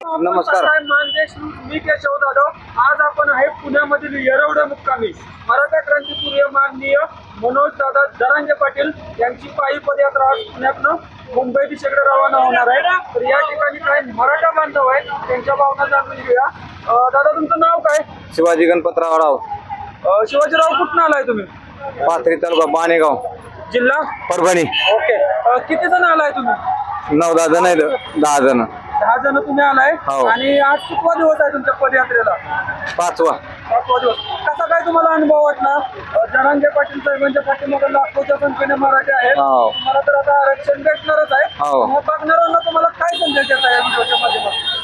नमस्कार. मी केशव जाधव आज आपण आहे पुण्यामधील येरवडे मुक्कामी. मराठा क्रांतीसूर्य माननीय मनोज दादा जरांगे पाटील यांची पायी पदयात्रा आज पुण्यातनं मुंबई दिशेकडे रवाना होणार आहे. तर या ठिकाणी काही मराठा बांधव आहेत त्यांच्या भावना जाणून घेऊया. दादा तुमचं नाव काय? शिवाजी गणपतराव राव. अं, शिवाजीराव कुठून आलाय तुम्ही? पाथरी तालुका बाणेगाव जिल्हा? परभणी. ओके. अं, किती जण आलाय तुम्ही? नऊ दहा जण आहेत. दहा जण. दहा जण तुम्ही आलाय हो. आणि आज कितवा दिवस आहे तुमच्या पदयात्रेला? पाचवा. पाचवा दिवस. कसा काय तुम्हाला अनुभव वाटला? अ, जरांगे पाटील साहेबांच्या पाठीमागे लाखोच्या संख्येने मराठी आहेत. हो. तुम्हाला तर आता आरक्षण भेटणारच आहे. हो. मग बघणाऱ्यांना तुम्हाला काय संदेश देता या व्हिडिओच्या माध्यमातून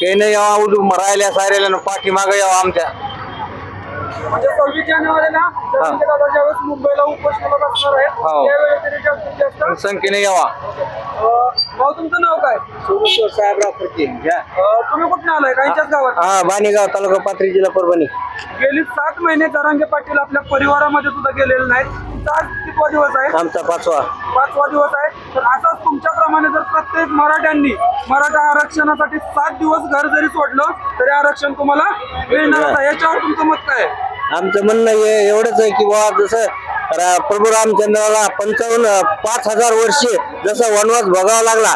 ते नाही यावा उजू राहिल्या साऱ्याला पाठीमागे यावं आमच्या. म्हणजे सव्वीस जानेवारीला जरांगे दादा ज्यावेळेस मुंबईला उपोषणाला बसणार आहे हो. त्यावेळेस तरी जास्तीत जास्त संख्येने यावा. भाऊ तुमचं नाव काय? साहेबराव फडके अ, तुम्ही कुठून आलाय? काहीच्याच गावात? हा बाणेगाव तालुका पाथरी जिल्हा परभणी. गेली सात महिने जरांगे पाटील आपल्या परिवारामध्ये सुद्धा गेलेले नाहीत. आज कितवा दिवस आहे? आमचा पाचवा. पाचवा दिवस आहे. तर असाच तुमच्याप्रमाणे जर प्रत्येक मराठ्यांनी मराठा आरक्षणासाठी सात दिवस घर जरी सोडलं तरी आरक्षण तुम्हाला मिळणार याच्यावर तुमचं मत काय आहे? आमचं म्हणणं हे एवढंच आहे की बाबा जसं प्रभू रामचंद्राला पंचावन्न पाच हजार वर्षे जसा वनवास भोगावा लागला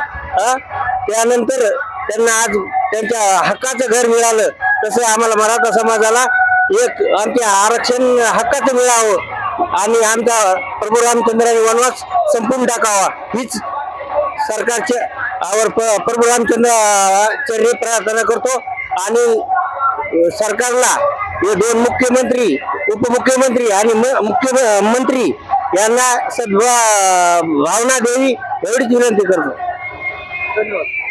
त्यानंतर त्यांना आज त्यांच्या हक्काचं घर मिळालं. तसं आम्हाला मराठा समाजाला एक आमच्या आरक्षण हक्काचं मिळावं आणि आमचा प्रभू रामचंद्राने वनवास संपून टाकावा. हीच सरकारचे आवर प- प्रभू रामचंद्र चरणी प्रार्थना करतो. आणि सरकारला हे दोन मुख्यमंत्री उपमुख्यमंत्री आणि म- मुख्यमंत्री यांना सद्भावना द्यावी एवढीच विनंती करतो. धन्यवाद.